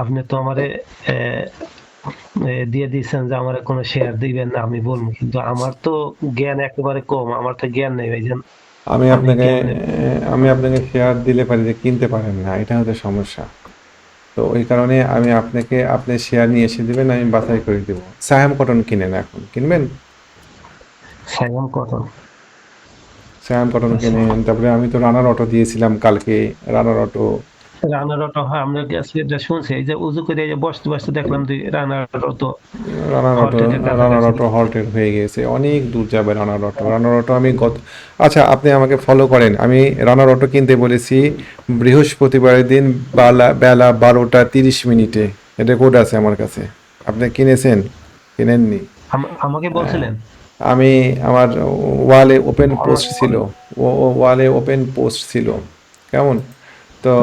আপনি তো আমারে দিয়ে দিয়েছেন যে আমার কোনো শেয়ার দিবেন না আমি বলব। কিন্তু আমার তো জ্ঞান একেবারে কম আমার তো জ্ঞান নেই ভাই জান আমি আপনাকে আমি আপনাকে শেয়ার দিলে পারি যে কিনতে পারেন না এটা হচ্ছে সমস্যা। তো ওই কারণে আমি আপনাকে আপনি শেয়ার নিয়ে এসে দিবেন আমি বাছাই করে দেবো। সায়াম কটন কিনেন এখন কিনবেন? সায়াম কটন সায়াম কটন কিনেন তারপরে আমি তো রানার অটো দিয়েছিলাম কালকে রানার অটো রানার অটো হয় আমরা কাছে এটা শুনছি এই যে উজু করে বসতে বসতে দেখলাম দুই runner auto. Runner auto halted হয়ে গেছে অনেক দূর যাবে রানার অটো। রানার অটো আমি গত আচ্ছা আপনি আমাকে ফলো করেন আমি রানার অটো কিনতে বলেছি বৃহস্পতিবারের দিন বেলা বেলা বারোটা তিরিশ মিনিটে রেকর্ড আছে আমার কাছে। আপনি কিনেছেন? কিনেননি? আমাকে বলছিলেন? আমি আমার ওয়ালে ওপেন পোস্ট ছিল ও ওয়ালে ওপেন পোস্ট ছিল। কেমন? তো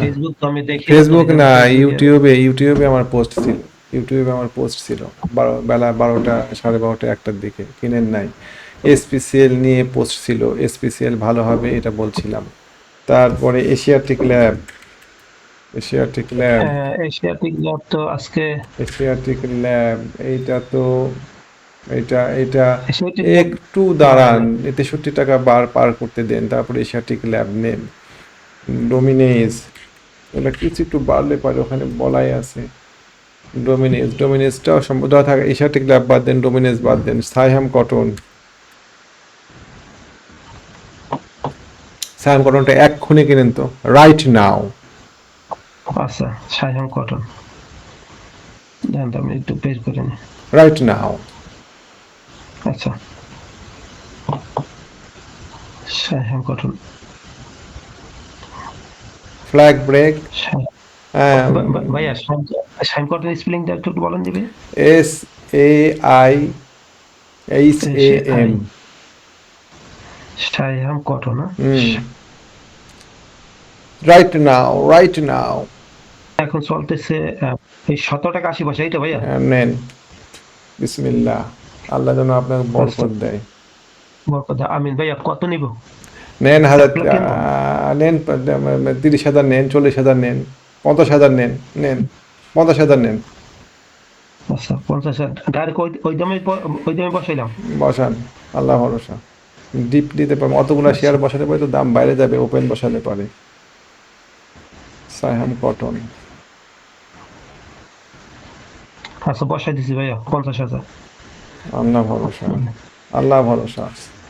ফেসবুক তো আমি দেখি ফেসবুক না ইউটিউবে ইউটিউবে আমার পোস্ট ছিল ইউটিউবে আমার পোস্ট ছিল। বারো বেলা বারোটা সাড়ে বারোটা একটার দিকে কিনেন নাই। এসপিসিএল নিয়ে পোস্ট ছিল এসপিসিএল ভালো হবে এটা বলছিলাম। তারপরে Asiatic lab Asiatic lab Asiatic lab তো আজকে এশিয়াটিক ল্যাব এইটা তো এটা এটা একটু দাঁড়ান তেষট্টি টাকা বার পার করতে দেন তারপরে এশিয়াটিক ল্যাব নেন। ডোমিনেজ। ওগুলো কিছু একটু বাড়লে পারে ওখানে বলাই আছে। ডোমিনেজ ডোমিনেজটাও সম্ভব থাকে এশিয়াটিক ল্যাব বাদ দেন ডোমিনেজ বাদ দেন সাইহাম কটন। সাইহাম কটনটা এক্ষুনি কিনেন তো রাইট নাও আচ্ছা সাইহাম কটন। আমি একটু বের করে নি রাইট নাও আচ্ছা। সাইহাম কটন। ফ্ল্যাগ ব্রেক হ্যাঁ ভাইয়া স্পেলিংটা একটু বলেন দিবে। S A I H A M Saiham cotton না রাইট নাও রাইট নাও এখন চলতেছে এই সতেরো টাকা আশি পয়সা এইটা ভাইয়া? নেন। বিসমিল্লাহ। আল্লাহ যেন আপনাকে বরকত দেয়। বরকত আমিন ভাইয়া কত নিব? নেন হাজার নেন তিরিশ হাজার নেন চল্লিশ হাজার নেন পঞ্চাশ হাজার নেন নেন পঞ্চাশ হাজার নেন। আচ্ছা বসান আল্লাহ ভরসা। ডিপ দিতে পারবেন অতগুলো শেয়ার বসালে পরে তো দাম বাইরে যাবে ওপেন বসালে পারে। সাইহাম কটন। আচ্ছা বসাই দিছি ভাইয়া পঞ্চাশ হাজার। আল্লাহ ভরসা আল্লাহ ভরসা।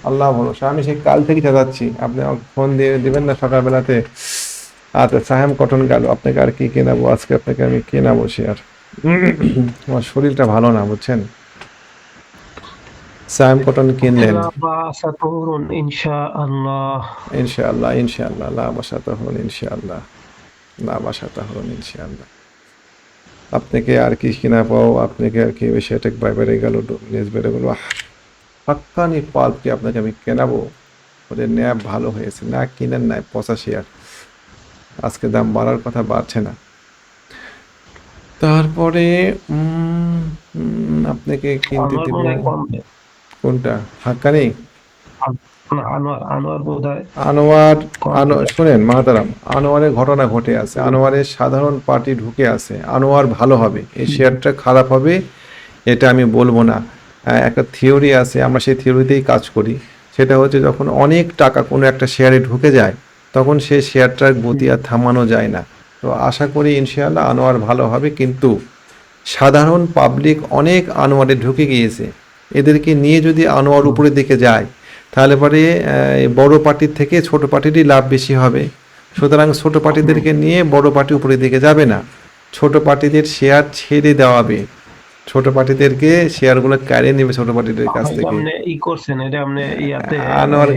আল্লাহ ভরসা। আমি সেই কাল থেকে চালাচ্ছি আপনি ফোন দিয়ে দিবেন না সকালবেলাতে। আচ্ছা সাহেম কটন গেল। আপনাকে আর কি কেনাবো আজকে আপনাকে আমি কেনাবো শেয়ার আমার শরীরটা ভালো না বুঝছেন? সাহেম কটন কিনলেন। ইনশাআল্লাহ। ইনশাআল্লাহ লা বাসাতা হন ইনশাআল্লাহ। লা বাসাতা হন ইনশাআল্লাহ। আপনাকে আর কি কিনা পাও আপনাকে আর কি সেটেক বাই বেড়ে গেল বেড়ে গেল। হাক্কানি পাল্পকে আপনাকে আমি কেনাবো? ওদের ন্যাব ভালো হয়েছে। না কিনেন নাই পঁচাশি আর। আজকে দাম বাড়ার কথা বাড়ছে না। তারপরে আপনাকে কিনতে আনোয়ার দিব। কোনটা? হাক্কানি? আনোয়ার শোনেন মাহাতারাম আনোয়ারের ঘটনা ঘটে আছে। আনোয়ারের সাধারণ পার্টি ঢুকে আছে। আনোয়ার ভালো হবে। এই শেয়ারটা খারাপ হবে এটা আমি বলব না। একটা থিওরি আছে, আমরা সেই থিওরিতেই কাজ করি। সেটা হচ্ছে যখন অনেক টাকা কোনো একটা শেয়ারে ঢুকে যায়, তখন সেই শেয়ারটার গতি আর থামানো যায় না। তো আশা করি ইনশাআল্লাহ আনোয়ার ভালো হবে, কিন্তু সাধারণ পাবলিক অনেক আনোয়ারে ঢুকে গিয়েছে। এদেরকে নিয়ে যদি আনোয়ার উপরের দিকে যায়, তাহলে পরে বড় পার্টির থেকে ছোট পার্টিরই লাভ বেশি হবে। সুতরাং ছোট পার্টিদেরকে নিয়ে বড় পার্টি উপরের দিকে যাবে না। ছোট পার্টিদের শেয়ার ছেড়ে দেওয়াবে ছোট পার্টিদেরকে শেয়ারগুলো কেড়ে নেবে ছোট পার্টিদের কাছ থেকে। ই করছেন এটা আপনি ইয়াতে আনোয়ার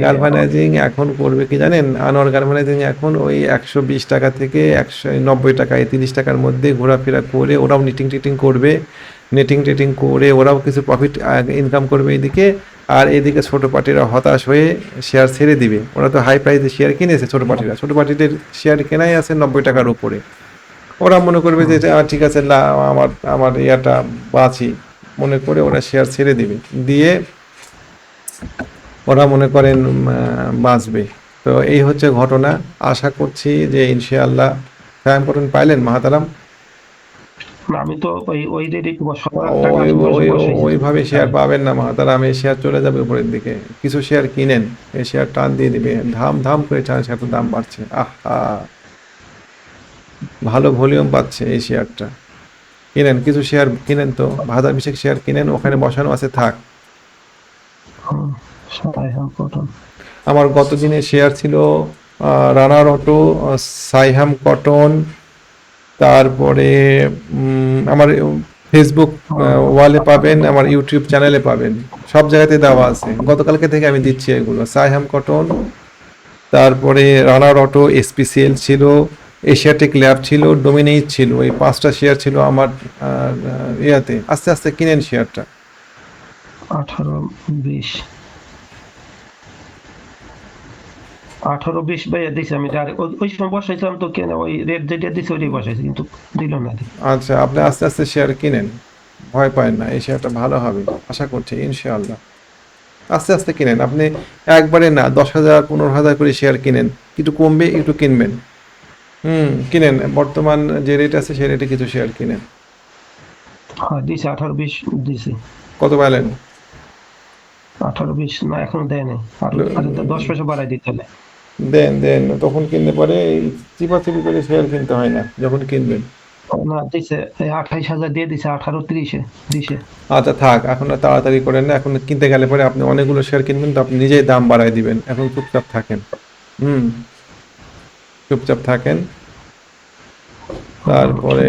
এখন করবে কি জানেন? আনোয়ার এখন ওই একশো বিশ টাকা থেকে একশো নব্বই টাকা এই তিরিশ টাকার মধ্যে ঘোরাফেরা করে ওরাও নিটিং টিটিং করবে। নেটিং টেটিং করে ওরাও কিছু প্রফিট ইনকাম করবে এদিকে আর এদিকে ছোট পার্টিরা হতাশ হয়ে শেয়ার ছেড়ে দিবে। ওরা তো হাই প্রাইসে শেয়ার কিনেছে ছোট পার্টিরা। ছোট পার্টিদের শেয়ার কেনাই আছে নব্বই টাকার উপরে। ওরা মনে করবে যে ঠিক আছে না আমার আমার ইয়াটা বাঁচি। মনে করে ওরা শেয়ার ছেড়ে দিবে। দিয়ে ওরা মনে করেন বাঁচবে। তো এই হচ্ছে ঘটনা। আশা করছি যে ইনশাআল্লাহ সায়াম কটন পাইলেন মাহাতারাম? আমি তো ওই ওই। ওইভাবে শেয়ার পাবেন না মাহাতারাম। এই শেয়ার চলে যাবে উপরের দিকে। কিছু শেয়ার কিনেন এই শেয়ার টান দিয়ে দিবে। ধাম ধাম করে চার শেয়ার দাম বাড়ছে। আহা! ভালো ভলিউম পাচ্ছে এই শেয়ারটা। কিনেন কিছু শেয়ার কিনেন তো হাজার বিশেক শেয়ার কিনেন ওখানে বসানো আছে থাক। আমার গত দিনে শেয়ার ছিল রানার অটো সাইহাম কটন তারপরে আমার ফেসবুক ওয়ালে পাবেন আমার ইউটিউব চ্যানেলে পাবেন সব জায়গাতে দেওয়া আছে। গতকালকে থেকে আমি দিচ্ছি এগুলো সাইহাম কটন তারপরে রানার অটো এসপিসিএল ছিল এশিয়াটিক ল্যাব ছিল ডোমিনেইট ছিল এই পাঁচটা শেয়ার ছিল আমার ইয়াতে। আস্তে আস্তে কিনেন শেয়ারটা। আঠারো বিশ। আঠারো বিশ ভাইয়া দিছে আমি ওই- ওই সময় বসাইছিলাম তো কেন ওই রেট যেটা দিছে ওইটাই বসাইছি কিন্তু দিল না। আচ্ছা আপনি আস্তে আস্তে শেয়ার কিনেন। ভয় পায় না এই শেয়ারটা ভালো হবে আশা করছি ইনশাআল্লাহ। আস্তে আস্তে কিনেন আপনি একবারে না দশ হাজার পনেরো হাজার করে শেয়ার কিনেন একটু কমবে একটু কিনবেন। হুম কিনেন। বর্তমান যে রেট আছে সেই রেটে কিছু শেয়ার কিনেন। হ্যাঁ দিছে আঠারো বিশ দিছে। কত পাইলেন? আঠারো বিশ না এখনও দেয় নাই। দশ পয়সা বাড়াই দিতে হবে। দেন দেন তখন কিনলে পরে চিপাচিপি করে শেয়ার কিনতে হয় না যখন কিনবেন। না দিছে আঠাইশ হাজার দিয়ে দিছে আঠারো তিরিশে দিছে। আচ্ছা থাক এখন তাড়াতাড়ি করেন না এখন কিনতে গেলে পরে আপনি অনেকগুলো শেয়ার কিনবেন তো আপনি নিজেই দাম বাড়ায় দিবেন এখন চুপচাপ থাকেন। হুম। চুপচাপ থাকেন। তারপরে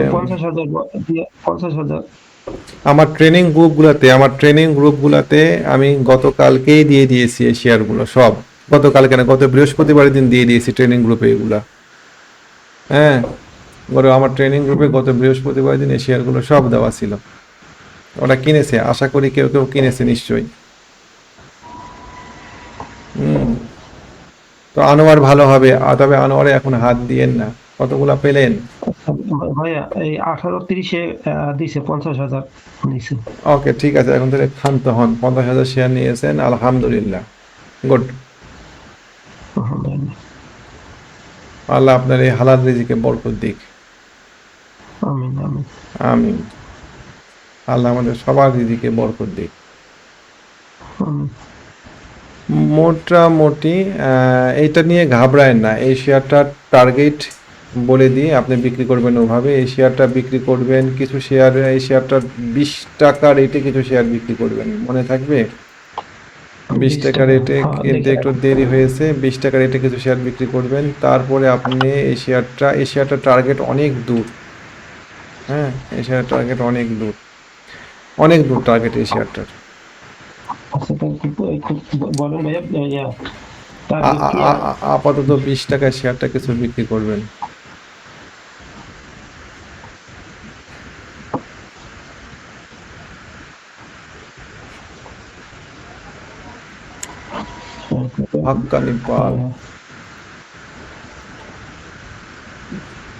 আমার ট্রেনিং গ্রুপগুলোতে আমার ট্রেনিং গ্রুপগুলোতে আমি গতকালকেই দিয়ে দিয়েছি এই শেয়ারগুলো সব। গতকালকে না গত বৃহস্পতিবার দিন দিয়ে দিয়েছি ট্রেনিং গ্রুপে এগুলা। হ্যাঁ গত আমার ট্রেনিং গ্রুপে গত বৃহস্পতিবার দিন এই শেয়ারগুলো সব দেওয়া ছিল। ওরা কিনেছে আশা করি কেউ কেউ কিনেছে নিশ্চয়ই। তো আনোয়ার ভালো হবে তবে আনোয়ারে এখন হাত দিয়েন না। কতগুলা পেলেন? ভাইয়া এই আঠারো তিরিশে দিছে পঞ্চাশ হাজার ওকে ঠিক আছে এখন ক্ষান্ত হন। পঞ্চাশ হাজার শেয়ার নিয়েছেন আলহামদুলিল্লাহ। গুড। আল্লাহ আপনার এই হালাল রিজিকে বরকত দিক। আমিন আমিন। আমি আল্লাহ আমাদের সবার রিজিকে বরকত দিক। আমিন। মোটামুটি এইটা নিয়ে ঘাবড়ায় না। এই শেয়ারটার টার্গেট বলে দিয়ে আপনি বিক্রি করবেন ওভাবে। এই শেয়ারটা বিক্রি করবেন কিছু শেয়ার এই শেয়ারটার বিশ টাকা রেটে কিছু শেয়ার বিক্রি করবেন। মনে থাকবে? বিশ টাকা রেটে হ্যাঁ, কিনতে একটু দেরি হয়েছে। বিশ টাকা রেটে কিছু শেয়ার বিক্রি করবেন। তারপরে আপনি এই শেয়ারটা এই শেয়ারটার টার্গেট অনেক দূর। হ্যাঁ এই শেয়ারের টার্গেট অনেক দূর। অনেক দূর টার্গেট এই শেয়ারটার ভাইয়া আ- আপাতত বিশ টাকায় শেয়ারটা কিছু বিক্রি করবেন। হাক্কানি পাল।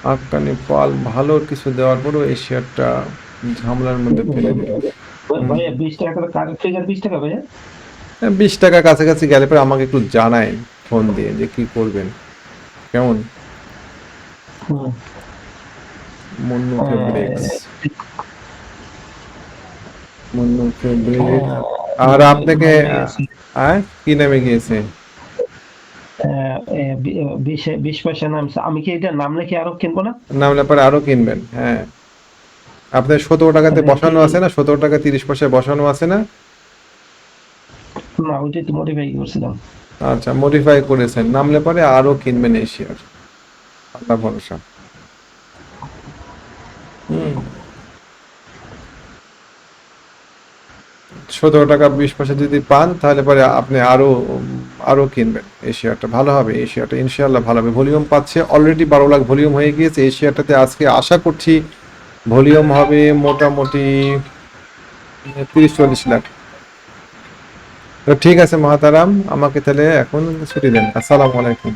হাক্কানি পাল ভালো কিছু দেওয়ার পরও এই শেয়ারটা ঝামেলার মধ্যে ফেলে দিল ভাইয়া বিশ টাকা করে ফিগার বিশ টাকা ভাইয়া? বিশ টাকা কাছাকাছি গেলে পরে আমাকে একটু জানায়েন ফোন দিয়ে যে কি করবেন। কেমন। মুন্নু ফেব্রিক্স মুন্নু ফেব্রিক্স আর আপনাকে কি নামে গিয়েছে? বিশে পয়সা নাম আমি কি এটা নাম লিখে আরও কিনবো না? নামলে পরে আরও কিনবেন হ্যাঁ। আপনার সতেরো টাকাতে বসানো আছে না? সতেরো টাকা তিরিশ পয়সায় বসানো আছে না? না ওইটাই তো মডিফাই করছিলাম। আচ্ছা মডিফাই করেছেন, নামলে পরে আরও কিনবেন আল্লাহ ভরসা। সতেরো টাকা বিশ পয়সা যদি পান, তাহলে পরে আপনি আরও আরও কিনবেন এই শেয়ারটা ভালো হবে এই শেয়ারটা ইনশাআল্লাহ ভালো হবে। ভলিউম পাচ্ছে অলরেডি বারো লাখ ভলিউম হয়ে গিয়েছে। এই শেয়ারটাতে আজকে আশা করছি ভলিউম হবে মোটামুটি তিরিশ চল্লিশ লাখ। ঠিক আছে মহাতারাম আমাকে তাহলে এখন ছুটি দেন। আসসালামু আলাইকুম।